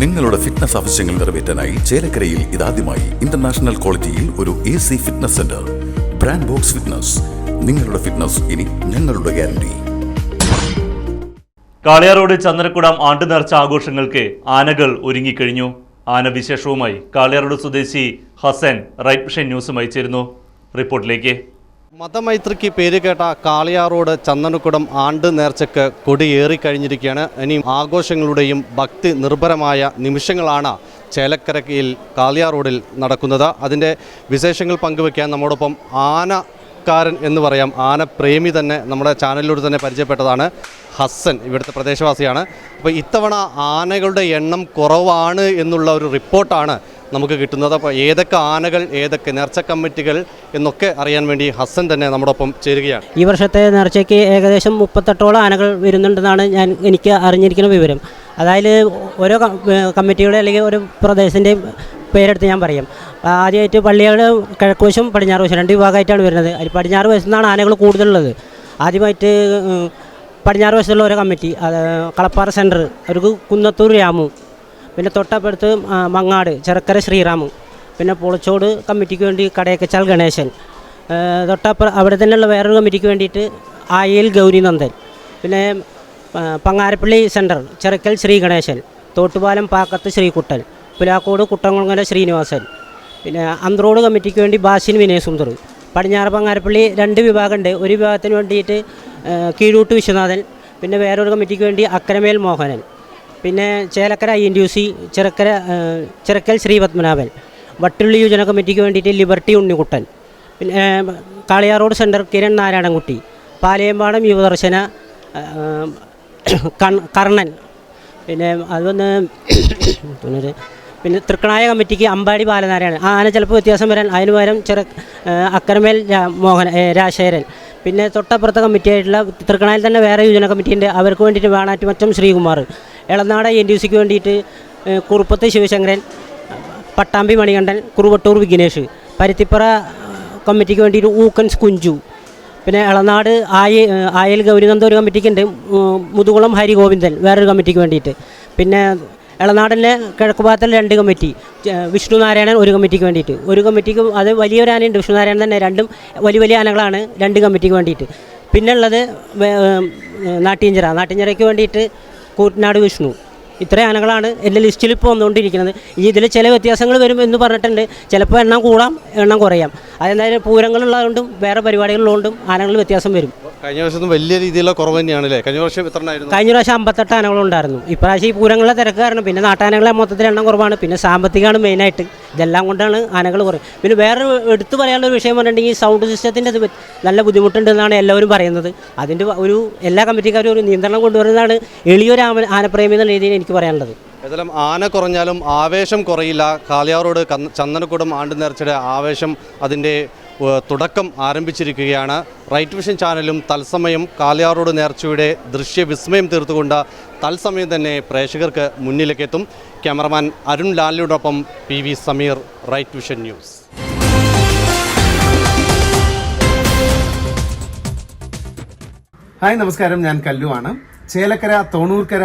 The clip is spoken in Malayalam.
നിങ്ങളുടെ ഫിറ്റ്നസ് ആവശ്യങ്ങൾ നിറവേറ്റാനായി ചേലക്കരയിൽ ഇതാദ്യമായി ഇന്റർനാഷണൽ ക്വാളിറ്റിയിൽ ഒരു A C fitness centre brand Box Fitness നിങ്ങളുടെ ഫിറ്റ്നസ് ഇനി ഞങ്ങളുടെ ഗ്യാരണ്ടി കാളിയാറോഡ് ചന്ദ്രക്കുടം ആണ്ടു നേർച്ച ആഘോഷങ്ങൾക്ക് ആനകൾ ഒരുങ്ങിക്കഴിഞ്ഞു. ആന വിശേഷവുമായി കാളിയാറോഡ് സ്വദേശി ഹസൻ റൈറ്റ് മിഷൻ ന്യൂസുമായി ചേരുന്നു. റിപ്പോർട്ടിലേക്ക്. മതമൈത്രിക്ക് പേര് കേട്ട കാളിയാറോഡ് ചന്ദനക്കുടം ആണ്ട് നേർച്ചക്ക് കൊടിയേറിക്കഴിഞ്ഞിരിക്കുകയാണ് ഇനി ആഘോഷങ്ങളുടെയും ഭക്തി നിർഭരമായ നിമിഷങ്ങളാണ് ചേലക്കരയിൽ കാളിയാറോഡിൽ നടക്കുന്നത്. അതിന്റെ വിശേഷങ്ങൾ പങ്കുവയ്ക്കാൻ നമ്മോടൊപ്പം ആനക്കാരൻ എന്ന് പറയാം. ആനപ്രേമി തന്നെ നമ്മുടെ ചാനലിലൂടെ തന്നെ പരിചയപ്പെട്ടതാണ് ഹസ്സൻ ഇവിടുത്തെ പ്രദേശവാസിയാണ്. അപ്പോൾ ഇത്തവണ ആനകളുടെ എണ്ണം കുറവാണ് എന്നുള്ള ഒരു റിപ്പോർട്ടാണ് നമുക്ക് കിട്ടുന്നത്. അപ്പോൾ ഏതൊക്കെ ആനകൾ ഏതൊക്കെ നേർച്ച കമ്മിറ്റികൾ എന്നൊക്കെ അറിയാൻ വേണ്ടി ഹസൻ തന്നെ നമ്മോടൊപ്പം ചേരുകയാണ്. ഈ വർഷത്തെ നേർച്ചയ്ക്ക് ഏകദേശം മുപ്പത്തെട്ടോളം ആനകൾ വരുന്നുണ്ടെന്നാണ് ഞാൻ എനിക്ക് അറിഞ്ഞിരിക്കുന്ന വിവരം. അതായത് ഓരോ കമ്മിറ്റിയുടെ അല്ലെങ്കിൽ ഒരു പ്രദേശത്തിന്റെയും പേരെടുത്ത് ഞാൻ പറയും. ആദ്യമായിട്ട് പള്ളികൾ കിഴക്കുവശം പടിഞ്ഞാറ് വശം രണ്ട് വിഭാഗമായിട്ടാണ് വരുന്നത്. അതിൽ പടിഞ്ഞാറ് വശത്തു നിന്നാണ് ആനകൾ കൂടുതലുള്ളത്. ആദ്യമായിട്ട് പടിഞ്ഞാറ് വശത്തുള്ള ഓരോ കമ്മിറ്റി അത് കളപ്പാറ സെന്റർ അവർക്ക് കുന്നത്തൂർ രാമു പിന്നെ തൊട്ടപ്പുറത്ത് മങ്ങാട് ചെറുക്കര ശ്രീറാമു. പിന്നെ പൊളിച്ചോട് കമ്മിറ്റിക്ക് വേണ്ടി കടയക്കച്ചാൽ ഗണേശൻ. തൊട്ടപ്പുറ അവിടെ തന്നെയുള്ള വേറൊരു കമ്മിറ്റിക്ക് വേണ്ടിയിട്ട് ആയിൽ ഗൗരിനന്ദൻ പിന്നെ പങ്ങാരപ്പള്ളി സെന്റർ ചെറുക്കൽ ശ്രീ ഗണേശൻ. തോട്ടുപാലം പാക്കത്ത് ശ്രീകുട്ടൻ. പുലാക്കോട് കുട്ടംകുളങ്ങര ശ്രീനിവാസൻ. പിന്നെ അന്ത്രോട് കമ്മിറ്റിക്ക് വേണ്ടി ബാസിൻ വിനയസുന്ദർ. പടിഞ്ഞാറ് പങ്ങാരപ്പള്ളി രണ്ട് വിഭാഗമുണ്ട് ഒരു വിഭാഗത്തിന് വേണ്ടിയിട്ട് കീഴൂട്ട് വിശ്വനാഥൻ. പിന്നെ വേറൊരു കമ്മിറ്റിക്ക് വേണ്ടി അക്കരമേൽ മോഹനൻ. പിന്നെ Chelakkara I N T U C Cherukkara ചെറുക്കൽ Shri Padmanabhan Vattulli യുവജന കമ്മിറ്റിക്ക് വേണ്ടിയിട്ട് ലിബർട്ടി ഉണ്ണിക്കുട്ടൻ പിന്നെ കാളിയാറോഡ് സെന്റർ കിരൺ നാരായണൻകുട്ടി പാലയമ്പാടം യുവദർശന കർണൻ പിന്നെ അതൊന്ന് പിന്നെ തൃക്കണായ കമ്മിറ്റിക്ക് അമ്പാടി ബാലനാരായണൻ ആന ചിലപ്പോൾ വ്യത്യാസം വരാൻ അതിന് പകരം ചെറു അക്കരമേൽ മോഹൻ രാശേരൻ പിന്നെ തൊട്ടപ്പുറത്തെ കമ്മിറ്റിയായിട്ടുള്ള തൃക്കണായിൽ തന്നെ വേറെ യുവജന കമ്മിറ്റിയുണ്ട് അവർക്ക് വേണ്ടിയിട്ട് വേണാറ്റുമറ്റം ശ്രീകുമാർ എളനാട് എൻ ഡി സിക്ക് വേണ്ടിയിട്ട് കുറുപ്പത്ത് ശിവശങ്കരൻ പട്ടാമ്പി മണികണ്ഠൻ കുറുവട്ടൂർ വിഘ്നേഷ് പരുത്തിപ്പറ കമ്മിറ്റിക്ക് വേണ്ടിയിട്ട് ഊക്കൻസ് കുഞ്ചു പിന്നെ ഇളനാട് ആയ ആയൽ ഗൗരിനന്ദ ഒരു കമ്മിറ്റിക്കുണ്ട് മുതുകുളം ഹരിഗോവിന്ദൻ വേറൊരു കമ്മിറ്റിക്ക് വേണ്ടിയിട്ട്. പിന്നെ എളനാടിന്റെ കിഴക്ക് ഭാഗത്തിൽ രണ്ട് കമ്മിറ്റി വിഷ്ണുനാരായണൻ വിഷ്ണു നാരായണൻ ഒരു കമ്മിറ്റിക്ക് വേണ്ടിയിട്ട്. ഒരു കമ്മിറ്റിക്ക് അത് വലിയൊരു ആനയുണ്ട് തന്നെ രണ്ടും വലിയ വലിയ ആനകളാണ് രണ്ട് കമ്മിറ്റിക്ക് വേണ്ടിയിട്ട്. പിന്നെ ഉള്ളത് വേ- നാട്ടിയഞ്ചിറ. നാട്ടിയഞ്ചിറയ്ക്ക് വേണ്ടിയിട്ട് കൂറ്റനാട് വിഷ്ണു. ഇത്രയും ആനകളാണ് എന്റെ ലിസ്റ്റിൽ ഇപ്പോൾ വന്നുകൊണ്ടിരിക്കുന്നത്. ഈ ഇതിൽ ചില വ്യത്യാസങ്ങൾ വരും എന്ന് പറഞ്ഞിട്ടുണ്ട്. ചിലപ്പോൾ എണ്ണം കൂടാം എണ്ണം കുറയാം. അതെന്തായാലും പൂരങ്ങളുള്ളതുകൊണ്ടും വേറെ പരിപാടികളുള്ളതുകൊണ്ടും ആനകളിൽ വ്യത്യാസം വരും. കഴിഞ്ഞ വർഷം വലിയ രീതിയിലുള്ള കുറവ് തന്നെയാണ് അല്ലേ? കഴിഞ്ഞ വർഷം എത്ര കഴിഞ്ഞ പ്രാവശ്യം അമ്പത്തെട്ട് ആനകളുണ്ടായിരുന്നു ഇപ്രാവശ്യം ഈ പൂരങ്ങളെ തിരക്ക് കാരണം പിന്നെ നാട്ടാനകളെ മൊത്തത്തിൽ എണ്ണം കുറവാണ്. പിന്നെ സാമ്പത്തികമാണ് മെയിനായിട്ട് ഇതെല്ലാം കൊണ്ടാണ് ആനകൾ കുറയും. പിന്നെ വേറെ എടുത്തു പറയാനുള്ള ഒരു വിഷയം പറഞ്ഞിട്ടുണ്ടെങ്കിൽ സൗണ്ട് സിസ്റ്റത്തിന്റെ നല്ല ബുദ്ധിമുട്ടുണ്ടെന്നാണ് എല്ലാവരും പറയുന്നത്. അതിന്റെ ഒരു എല്ലാ കമ്മിറ്റിക്കാരും ഒരു നിയന്ത്രണം കൊണ്ടുവരുന്നതാണ് എളിയൊരു ആന ആനപ്രേമി എന്ന രീതിയിൽ എനിക്ക് പറയാനുള്ളത്. ഏതായാലും ആന കുറഞ്ഞാലും ആവേശം കുറയില്ല. കാളിയാറോട് ചന്ദനക്കുടം ആണ്ട് നേർച്ചയുടെ ആവേശം അതിന്റെ തുടക്കം ആരംഭിച്ചിരിക്കുകയാണ്. റൈറ്റ് വിഷൻ ചാനലും തത്സമയം കാളിയാറോട് നേർച്ചയുടെ ദൃശ്യവിസ്മയം തീർത്തുകൊണ്ട് തത്സമയം തന്നെ പ്രേക്ഷകർക്ക് മുന്നിലേക്കെത്തും. Cameraman Arun ലാലിനോടൊപ്പം P V Sameer Right Vision News. Hi നമസ്കാരം. ഞാൻ കല്ലുവാണ് Chelakkara Thonoorkkara